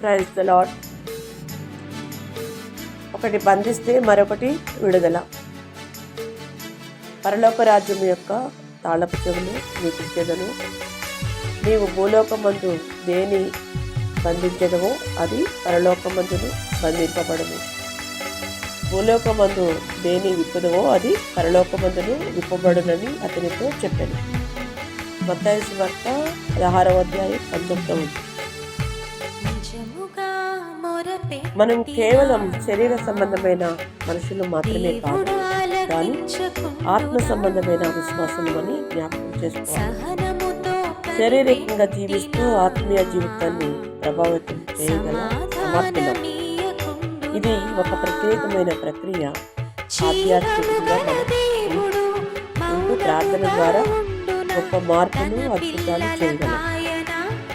Praise the lord ఒకటి బంధిస్తే మరొకటి విడుదల. పరలోక రాజ్యం యొక్క తాళపు చెవులు నీకు ఇచ్చేదను నీవు భూలోకమందు దేని బంధించదవో అది పరలోకమందును బంధింపబడను. భూలోకమందు దేని విప్పుదవో అది పరలోకమందును విప్పబడునని అతనితో చెప్పాను. మత్తాయి వార్త పదహారవ అధ్యాయం పంతొమ్మిదవ మనం కేవలం శరీర సంబంధమైన మనుషులు మాత్రమే కాదు కానీ ఆత్మ సంబంధమైన విశ్వాసం అని జ్ఞాపకం చేసుకోవాలి శారీరకంగా జీవిస్తూ ఆత్మీయ జీవితాన్ని ప్రభావితం చేయగల సమర్థనం. ఇది ఒక ప్రత్యేకమైన ప్రక్రియ ఆధ్యాత్మికంగా ప్రార్థన ద్వారా. గొప్ప మార్పులు అద్భుతాలు చేయగలం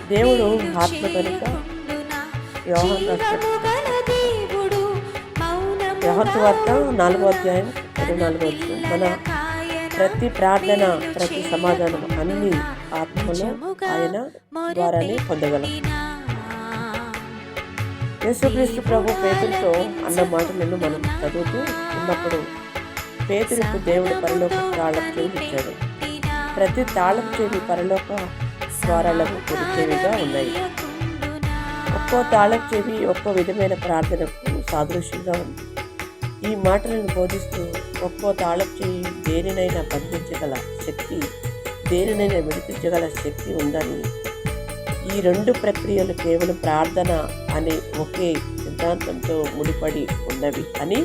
దేవుడు ఆత్మ కనుక యోహాన్ వార్త నాలుగో అధ్యాయం ఇరవై నాలుగో అధ్యాయం మన ప్రతి ప్రార్థన ప్రతి సమాధానం అన్ని ఆత్మలో ఆయన ద్వారానే పొందగలం. యేసుక్రీస్తు ప్రభు పేతులతో అన్న మాటలను మనం చదువుతూ ఉన్నప్పుడు పేతులకు దేవుడు పరలోక తాళం చెవి ఇచ్చాడు ప్రతి తాళం చెవి పరలోక ద్వారాలకు తెరిచేవిగా ఉన్నాయి. ఒక్కో తాళం చెవి ఒక్కో విధమైన ప్రార్థనకు సాదృశ్యంగా ఉంది. ఈ మాటలను బోధిస్తూ ఒక్కో తాళం చెవి దేనినైనా బంధించగల శక్తి దేనినైనా విడిపించగల శక్తి ఉందని ఈ రెండు ప్రక్రియలు కేవలం ప్రార్థన అనే ఒకే సిద్ధాంతంతో ముడిపడి ఉన్నవి అని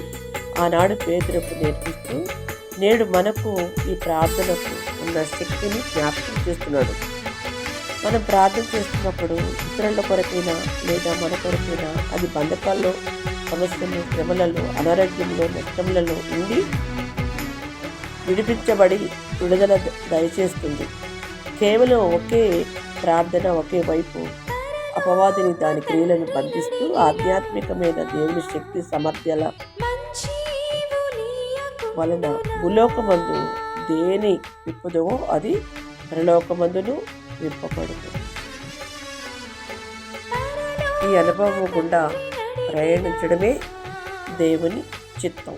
ఆనాడు పేదలకు నేర్పిస్తూ నేడు మనకు ఈ ప్రార్థనకు ఉన్న శక్తిని జ్ఞాపకం చేస్తున్నాడు. మనం ప్రార్థన చేస్తున్నప్పుడు ఇతరుల కొరకైనా లేదా మన కొరకైనా అది బంధకాల్లో సమస్యలు శ్రమలలో అనారోగ్యంలో నష్టములలో ఉండి విడిపించబడి విడుదల దయచేస్తుంది. కేవలం ఒకే ప్రార్థన ఒకే వైపు అపవాదిని దాని క్రియలను బంధిస్తూ ఆధ్యాత్మికమైన దేవుని శక్తి సమర్థ్యాల వలన భూలోకమందు దేని విప్పుదో అది పరలోకమందును విప్పబడుతుంది ఈ అనుభవం గుండా ప్రయాణించడమే దేవుని చిత్తం.